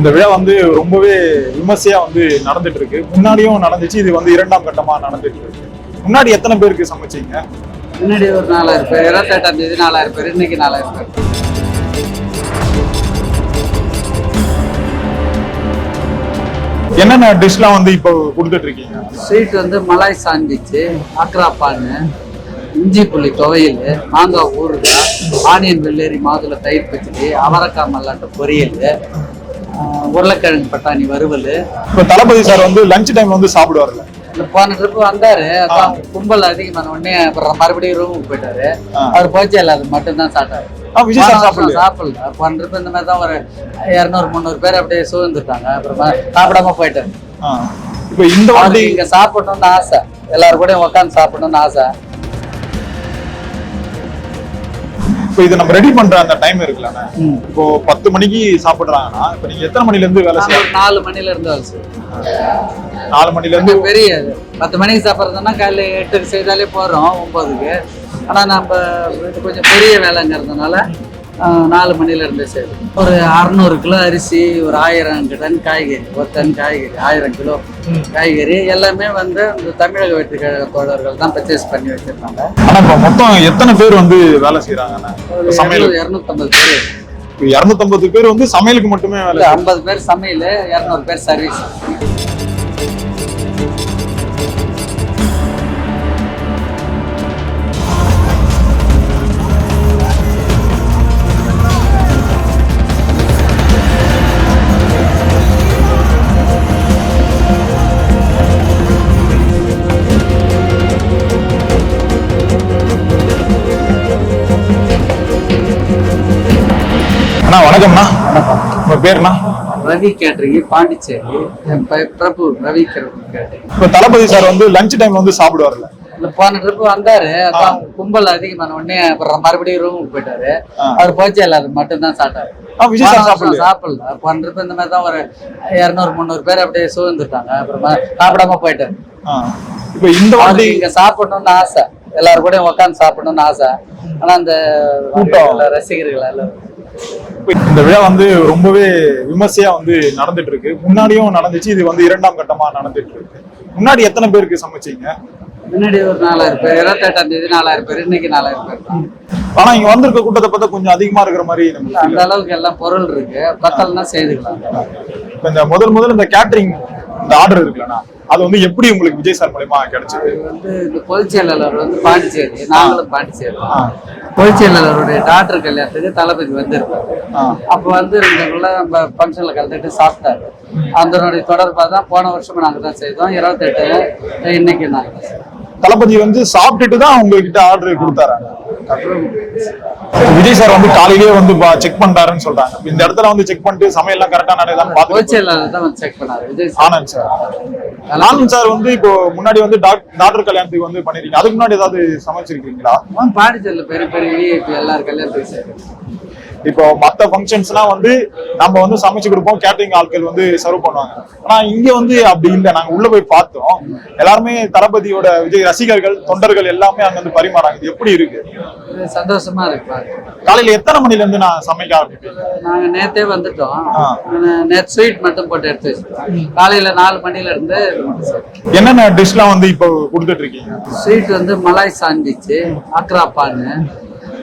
இந்த விழா வந்து ரொம்பவே விமர்சையா வந்து நடந்துட்டு இருக்கு முன்னாடியும் நடந்துச்சு இது வந்து இரண்டாம் கட்டமா நடந்துட்டு இருக்கு முன்னாடி எத்தனை பேருக்கு சமைச்சீங்க? முன்னாடி ஒரு நாலாயிரம் பேர் இருபத்தெட்டாம் தேதி நாலாயிரம் பேர் இன்னைக்கு நாலாயிரம் பேர். என்னென்ன டிஷ்லாம் வந்து இப்போ கொடுத்துட்டு இருக்கீங்க ஸ்வீட் வந்து மலாய் சாண்ட்விச்சு ஆக்ராப்பான்னு இஞ்சி புளி துவையல் மாங்காய் ஊறுகாய் ஆனியன் வெள்ளேரி மாதுளை தயிர் பச்சடி அவரைக்காய் மல்லாட்ட பொரியல் உருளைக்கிழங்கு பட்டாணி வறுவல். இப்போ தளபதி சார் வந்து லஞ்ச் டைம்ல வந்து சாப்பிடுவார்ல இந்த போன ட்ரிப் வந்தாரு. அதான் கும்பல் அதிகமான உடனே அப்புறம் மறுபடியும் ரூமுக்கு போயிட்டாரு. அவர் போச்சு இல்லை அது மட்டும்தான் சாப்பிட்டாரு? சாப்பிடல. போன ட்ரிப் இந்த மாதிரி தான் ஒரு இரநூறு முந்நூறு பேர் அப்படியே சூழ்ந்துட்டாங்க அப்புறமா சாப்பிடாம போயிட்டாரு. இப்போ இந்த வாட்டி இங்க சாப்பிடணும்னு ஆசை. எல்லாரும் கூட உட்காந்து சாப்பிடணும்னு ஆசை. இப்போ இதை நம்ம ரெடி பண்ற அந்த டைம் இருக்குல்லண்ணே இப்போ பத்து மணிக்கு சாப்பிடுறாங்கன்னா இப்போ நீங்க எத்தனை மணில இருந்து வேலை நாங்க செய்ய ஒரு நாலு மணில இருந்து வேலை செய்வோம். நாலு மணில இருந்து பெரிய. பத்து மணிக்கு சாப்பிட்றதுன்னா காலையில எட்டுக்கு செய்தாலே போறோம் ஒன்பதுக்கு ஆனா நம்ம இது கொஞ்சம் பெரிய வேலைங்கிறதுனால நாலு மணில இருந்து செய்வோம் ஒரு அறுநூறு கிலோ அரிசி ஒரு ஆயிரம் டன் காய்கறி ஒரு டன் காய்கறி ஆயிரம் கிலோ காய்கறி எல்லாமே வந்து இந்த தமிழக வெற்றி கழக தோழர்கள் தான் பர்ச்சேஸ் பண்ணி வச்சிருக்காங்க. ஆனா இப்போ மொத்தம் எத்தனை பேர் வந்து வேலை செய்யறாங்கண்ணே ஒரு சமையல். இரநூத்தம்பது பேர். இரநூத்தம்பது பேர் வந்து சமையலுக்கு மட்டுமே ஐம்பது பேர் சமையல் இரநூறு பேர் சர்வீஸ் வணக்கம்ண்ணா உங்க பேருண்ணா ரவி கேட்டரிங் பாண்டிச்சேரி. பிரபு ரவி கேட்டரிங் இப்போ தளபதி சார் வந்து லஞ்ச் டைம்ல வந்து சாப்பிடுவார்ல இந்த போன ட்ரிப் வந்தாரு. அதான் கும்பல் அதிகமான உடனே அப்புறம் மறுபடியும் ரூமுக்கு போயிட்டாரு. அவர் போச்சு அது மட்டும்தான் சாப்பிட்டாரு. சாப்பிடல. போன ட்ரிப் இந்த மாதிரி தான் ஒரு இரநூறு முந்நூறு பேர் அப்படியே சூழ்ந்துட்டாங்க அப்புறமா சாப்பிடாம போயிட்டாரு. இப்போ இந்த வாட்டி இங்க சாப்பிடணும்னு ஆசை. எல்லாரும் கூட உட்காந்து சாப்பிடணும்னு ஆசை. ஆனா அந்த. ரசிகர்கள் இப்ப இந்த விழா வந்து ரொம்பவே விமர்சையா வந்து நடந்துட்டு இருக்கு. முன்னாடியும் நடந்துச்சு இது வந்து இரண்டாம் கட்டமா நடந்துட்டு இருக்கு. முன்னாடி எத்தனை பேருக்கு சமைச்சீங்க? முன்னாடி ஒரு நாலாயிரம் பேர் இருபத்தெட்டாம் தேதி நாலாயிரம் பேர் இன்னைக்கு நாலாயிரம் பேர். ஆனா இங்க வந்திருக்க கூட்டத்தை பார்த்தா கொஞ்சம் அதிகமா இருக்கிற மாதிரி அந்த அளவுக்கு எல்லாம் பொருள் இருக்கு. பத்தல்னா செய்துக்கலாம். இந்த முதல் முதல்ல இந்த கேட்டரிங் இந்த ஆர்டர் இருக்குல்லண்ணா? அது வந்து எப்படி உங்களுக்கு விஜய் சார் மூலயமா கிடைச்சது? வந்து இந்த பொதுச் செயலாளர் வந்து பாண்டிச்சேரி நாங்களும் பாண்டிச்சேரி. பொதுச் செயலாளருடைய டாக்டர் கல்யாணத்துக்கு தளபதி வந்திருக்காரு. அப்போ வந்து இருந்தவங்கள நம்ம ஃபங்க்ஷனில் கலந்துட்டு சாப்பிட்டாரு. அதனுடைய தொடர்பாக தான் போன வருஷமும் நாங்கள் தான் செய்தோம். இருபத்தெட்டு இன்னைக்கு நாங்கள் தளபதி வந்து சாப்பிட்டுட்டு தான் உங்ககிட்ட ஆர்டர் கொடுத்தாரு? விஜய் சார் வந்து காலையிலேயே வந்து செக் பண்றாருன்னு சொல்றாங்க. இந்த இடத்துல வந்து செக் பண்ணிட்டு சமையல்லாம் கரெக்டா நடக்குதான்னு செக் பண்ணாரு. Sir. Anand sir. Anand sir வந்து இப்போ முன்னாடி வந்து டாக்- டாக்டர் கல்யாணத்துக்கு வந்து பண்ணிருக்கீங்க. அதுக்கு முன்னாடி ஏதாவது சமைச்சிருக்கீங்களா? பாண்டிச்சேரியில் பெரிய பெரிய விஐபி எல்லாரும் கல்யாணத்துக்கு இப்போ மத்த ஃபங்க்ஷன்ஸ்லாம் வந்து நம்ம வந்து சமைச்சு கொடுப்போம் கேட்டரிங் ஆட்கள் வந்து சர்வ் பண்ணுவாங்க. ஆனா இங்க வந்து அப்படி இல்லை. நாங்க உள்ள போய் பார்த்தோம். எல்லாருமே தளபதியோட விஜய் ரசிகர்கள் தொண்டர்கள் எல்லாமே அங்க வந்து பரிமாறாங்க. இது எப்படி இருக்கு? சந்தோஷமா இருக்கு. காலையில எத்தனை மணில இருந்து நான் சமைக்க ஆரம்பிப்பேன்? நாங்க நேத்தே வந்துட்டோம். நேற்று ஸ்வீட் மட்டும் போட்டு எடுத்து வச்சிருக்கோம் காலையில நாலு மணில இருந்து. என்னென்ன டிஷ்லாம் வந்து இப்போ கொடுத்துட்டு இருக்கீங்க? ஸ்வீட் வந்து மலாய் சாண்ட்விச்சு ஆக்ராப்பான்னு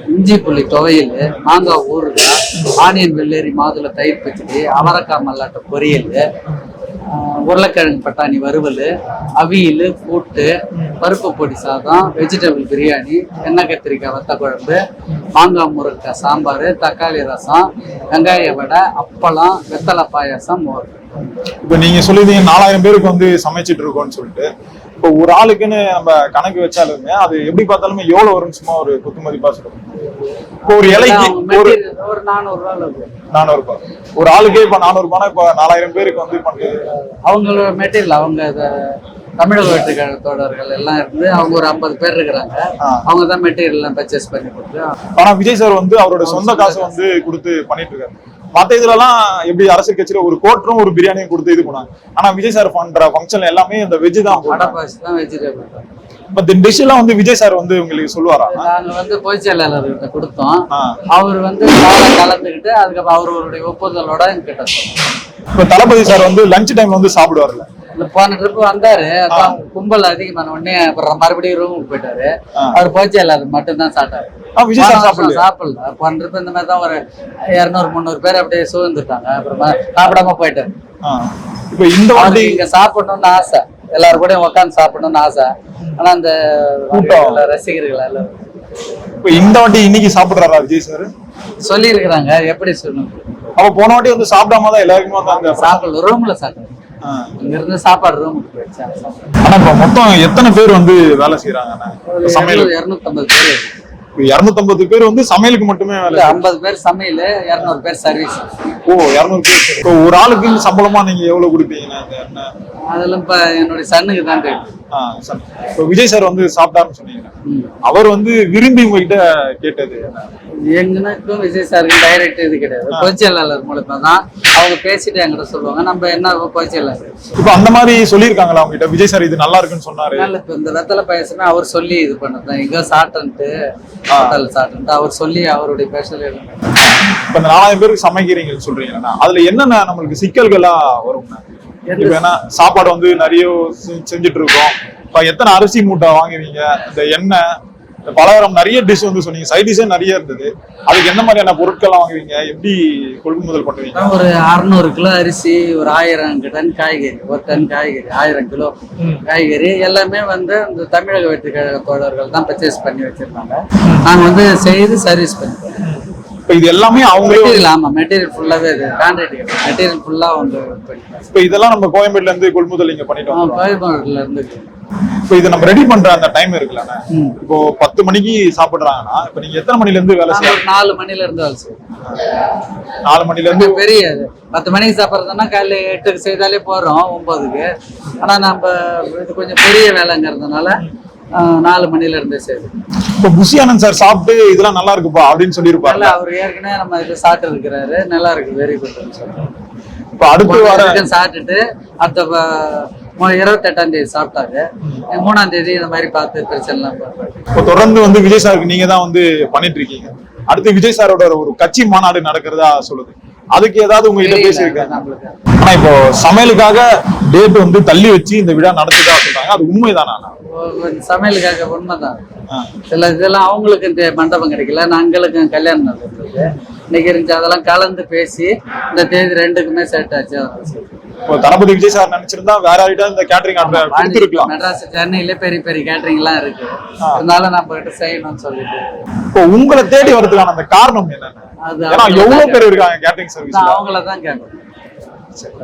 இஞ்சி புள்ளி துவையல் மாங்காய் ஊறுகாய் ஆனியன் வெள்ளேரி மாதுளை தயிர் பச்சடி அவரக்காய் மல்லாட்ட பொரியல் உருளைக்கிழங்கு பட்டாணி வறுவல் அவியல் கூட்டு பருப்பு பொடி சாதம் வெஜிடபிள் பிரியாணி எண்ணெய் கத்திரிக்காய் வத்த குழம்பு மாங்காய் முருங்கைக்காய் சாம்பார் தக்காளி ரசம் வெங்காய வடை அப்பளம் வெத்தலை பாயாசம் மோர். இப்போ நீங்க சொல்லியிருந்தீங்க நாலாயிரம் பேருக்கு வந்து சமைச்சிட்டு இருக்கோம்னு சொல்லிட்டு. இப்போ ஒரு ஆளுக்குன்னு நம்ம கணக்கு வச்சாலுமே அது எப்படி பார்த்தாலுமே எவ்வளோ வரும் சும்மா ஒரு குத்து மதிப்பா ஒரு இலைக்கு ஒரு நானூறு ரூபாய் ரூபாய். ஒரு ஆளுக்கே இப்ப நானூறு ரூபாய்னா இப்ப நாலாயிரம் பேருக்கு வந்து பண்ணுது அவங்களோட மெட்டீரியல் அவங்க தமிழக வெற்றிக்கழக தோழர்கள் எல்லாம் இருந்து அவங்க ஒரு ஐம்பது பேர் இருக்கிறாங்க. அவங்க தான் மெட்டீரியல் எல்லாம் பர்ச்சேஸ் பண்ணி கொடுத்து ஆனா விஜய் சார் வந்து அவரோட சொந்த காசு வந்து கொடுத்து பண்ணிட்டு இருக்காரு. மத்த இதுல எல்லாம் எப்படி அரசியல் கட்சியில ஒரு கோட்டரும் ஒரு பிரியாணியும் கொடுத்து இது பண்ணாங்க. ஆனா விஜய் சார் பண்ற ஃபங்க்ஷன் எல்லாமே இந்த வெஜ் தான். வெஜிடபிள் இப்ப இந்த வந்து விஜய் சார் வந்து உங்களுக்கு சொல்லுவாரா? நாங்க வந்து பொதுச் செயலாளர்கிட்ட கொடுத்தோம். அவர் வந்து காலை கலந்துக்கிட்டு அதுக்கப்புறம் அவருடைய ஒப்புதலோட சொன்னார். இப்ப தளபதி சார் வந்து லஞ்ச் டைம்ல வந்து சாப்பிடுவார்ல போன ட்ரிப் வந்தாரு. கும்பல் அதிகமான உடனே அப்புறம் மறுபடியும் ரூமுக்கு போயிட்டாரு. அவர் போச்சு எல்லாரும் மட்டும்தான் சாப்பிட்டாரு? சாப்பிடல. போன ட்ரிப் இந்த மாதிரி தான் ஒரு இரநூறு முந்நூறு பேர் அப்படியே சூழ்ந்துட்டாங்க அப்புறமா சாப்பிடாம போயிட்டாரு. இப்ப இந்த வாட்டி இங்க சாப்பிடணும்னு ஆசை. எல்லாரும் கூட உட்காந்து சாப்பிடணும்னு ஆசை. ஆனா அந்த கூட்டம். ரசிகர்கள் எல்லாம் இப்ப இந்த வாட்டி இன்னைக்கு சாப்பிடுறாரா விஜய் சார் சொல்லி இருக்கிறாங்க எப்படி சொல்லணும்? அப்ப போன வாட்டி வந்து சாப்பிடாம தான் எல்லாருக்குமே வந்து அங்க சாப்பிடல. ரூம்ல சாப்பிடுறேன் ஆ. இங்க இருந்து சாப்பாடு ரூமுக்கு போயிடுச்சு. ஆனா இப்ப மொத்தம் எத்தனை பேர் வந்து வேலை செய்யறாங்க சமையல். இருநூத்தம்பது பேர். இருநூத்தம்பது பேர் வந்து சமையலுக்கு மட்டுமே வேலை ஐம்பது பேர் சமையல் இருநூறு பேர் சர்வீஸ் ஓ இருநூறு பேர் இப்போ ஒரு ஆளுக்கு சம்பளமா நீங்க எவ்வளவு கொடுப்பீங்கண்ணா இந்த எண்ணெய் அதெல்லாம் இப்ப என்னுடைய சன்னுக்கு தான் தெரியும். இப்போ விஜய் சார் வந்து சாப்பிட்டாருன்னு சொன்னீங்க. அவர் வந்து விரும்பி உங்ககிட்ட கேட்டது என்ன? எங்கனுக்கும் விஜய் சாருக்கு டைரக்ட் இது கிடையாது. பொதுச்செயலாளர் மூலமா தான் அவங்க பேசிட்டு என்கிட்ட சொல்லுவாங்க. நம்ம என்ன பொதுச்செயலாளர்? இப்போ அந்த மாதிரி சொல்லியிருக்காங்களா உங்ககிட்ட? விஜய் சார் இது நல்லா இருக்குன்னு சொன்னாரு. இப்ப இந்த வெத்தலை பாயசமே அவர் சொல்லி இது பண்ணதான் எங்க சாப்பிட்டு ஹோட்டல் சாப்பிட்டு அவர் சொல்லி அவருடைய ஸ்பெஷல் இப்போ இந்த நாலாயிரம் பேருக்கு சமைக்கிறீங்கன்னு சொல்றீங்கன்னா அதுல என்னென்ன நம்மளுக்கு சிக்கல்களா வரும்னா இப்போ ஏன்னா சாப்பாடு வந்து நிறைய செஞ்சுட்டு இருக்கோம். இப்போ எத்தனை அரிசி மூட்டை வாங்குவீங்க? இந்த எண்ணெய் பலகாரம் நிறைய டிஷ் வந்து சொன்னீங்க. சைட் டிஷ்ஷே நிறைய இருந்தது. அதுக்கு என்ன மாதிரியான பொருட்கள்லாம் வாங்குவீங்க? எப்படி கொள்முதல் பண்ணுவீங்க ஒரு அறுநூறு கிலோ அரிசி ஒரு ஆயிரம் டன் காய்கறி ஒரு டன் காய்கறி ஆயிரம் கிலோ காய்கறி எல்லாமே வந்து இந்த தமிழக வெற்றி கழக தோழர்கள் தான் பர்ச்சேஸ் பண்ணி வச்சிருக்காங்க நாங்க வந்து செய்து சர்வீஸ் பண்ணிக்கிறோம் இப்போ இது எல்லாமே அவங்களே மெட்டீரியல் ஆமா மெட்டீரியல் ஃபுல்லாவே இது. கான்ட்ராக்ட் மெட்டீரியல் ஃபுல்லா வந்து இப்போ இதெல்லாம் நம்ம கோயம்பேடுல இருந்து கொள்முதல் இங்க பண்ணிட்டு வந்தோம் கோயம்பேடுல இருந்து இப்போ இதை நம்ம ரெடி பண்ற அந்த டைம் இருக்குல்லண்ணே ம். இப்போ பத்து மணிக்கு சாப்பிடுறாங்கன்னா இப்போ நீங்க எத்தனை மணில இருந்து வேலை நாங்க செய்ய ஒரு நாலு மணில இருந்து வேலை செய்வோம் நாலு மணில இருந்து பெரிய. பத்து மணிக்கு சாப்பிட்றதுன்னா காலைல எட்டுக்கு செய்தாலே போறோம் ஒன்பதுக்கு. ஆனா நம்ம இது கொஞ்சம் பெரிய வேலைங்கிறதுனால நாலு மணில இருந்தே செய்வோம் இப்போ புஷியானந்த் சார் சாப்பிட்டு இதெல்லாம் நல்லா இருக்குப்பா அப்படின்னு சொல்லியிருப்பாரு அவர் ஏற்கனவே நம்ம இது சாப்பிட்டு இருக்கிறாரு. நல்லா இருக்கு வெரி சொல்றோம் இப்போ அடுத்து வர சாப்பிட்டுட்டு அடுத்த இருபத்தெட்டாம் தேதி சாப்பிட்டாரு மூணாம் தேதி இந்த மாதிரி பார்த்து பிரச்சனை எல்லாம் பார்ப்பாரு இப்போ தொடர்ந்து வந்து விஜய் சாருக்கு நீங்க தான் வந்து பண்ணிட்டு இருக்கீங்க. அடுத்து விஜய் சாரோட ஒரு கட்சி மாநாடு நடக்கிறதா சொல்லுது. அதுக்கு ஏதாவது உங்ககிட்ட பேசியிருக்காங்க ஆனா இப்போ சமையலுக்காக டேட் வந்து தள்ளி வச்சு இந்த விழா நடத்துதா சொல்றாங்க. அது உண்மைதானா? சமையலுக்காக உண்மைதான். சில இதெல்லாம் அவங்களுக்கு இந்த மண்டபம் கிடைக்கல. நாங்களுக்கும் கல்யாணம் நடந்தது. இன்னைக்கு இருந்துச்சு. அதெல்லாம் கலந்து பேசி இந்த தேதி ரெண்டுக்குமே செட் ஆச்சு. தளபதி விஜய் சார் நினைச்சிருந்தா வேற யார்கிட்ட இந்த கேட்டரிங் ஆர்டர் கொடுத்துருக்கலாம். மெட்ராஸ் சென்னையில பெரிய பெரிய கேட்டரிங் எல்லாம் இருக்கு. இருந்தாலும் நம்ம கிட்ட செய்யணும்னு சொல்லிட்டு. இப்போ உங்களை தேடி வரதுக்கான அந்த காரணம் என்னன்னு? அது ஏன்னா எவ்வளவு பேர் இருக்காங்க கேட்டரிங் சர்வீஸ் நான் அவங்கள தான் கேட்கணும். சரி